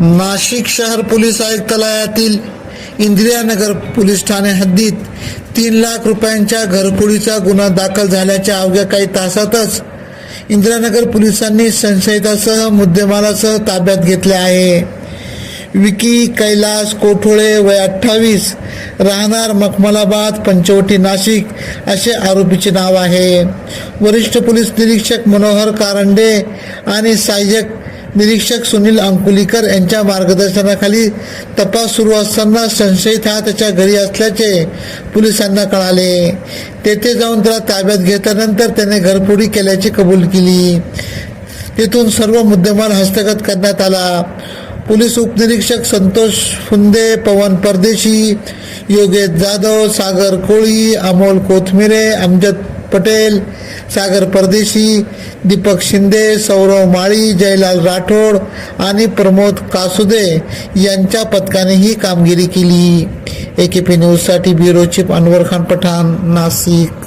नाशिक शहर पोलीस आयुक्तालयातील इंदिरानगर पोलीस ठाणे हद्दीत तीन लाख रुपयांच्या घरफोडीचा गुन्हा दाखल झाल्याच्या अवघ्या काही तासातच इंदिरानगर पोलिसांनी संशयितासह मुद्देमालासह ताब्यात घेतले आहे. विकी कैलास कोठोळे वय अठ्ठावीस राहणार मखमलाबाद पंचवटी नाशिक असे आरोपीचे नाव आहे. वरिष्ठ पोलीस निरीक्षक मनोहर कारंडे आणि सहाय्यक निरीक्षक सुनील अंकुलीकर यांच्या मार्गदर्शनाखाली तपास सुरू असताना संशयित हा त्याच्या घरी असल्याचे पोलिसांना कळाले. तेथे जाऊन त्याला ताब्यात घेतल्यानंतर त्याने घरफोडी केल्याची कबूल केली. तेथून सर्व मुद्देमाल हस्तगत करण्यात आला. पोलीस उपनिरीक्षक संतोष फुंदे पवन परदेशी योगेश जाधव सागर कोळी अमोल कोथमिरे अमजद पटेल सागर परदेशी दीपक शिंदे सौरव माळी जयलाल राठोड आणि प्रमोद कासुदे यांच्या पथकाने ही कामगिरी केली. ए के पी न्यूजसाठी ब्युरो चीफ अनवर खान पठाण नाशिक.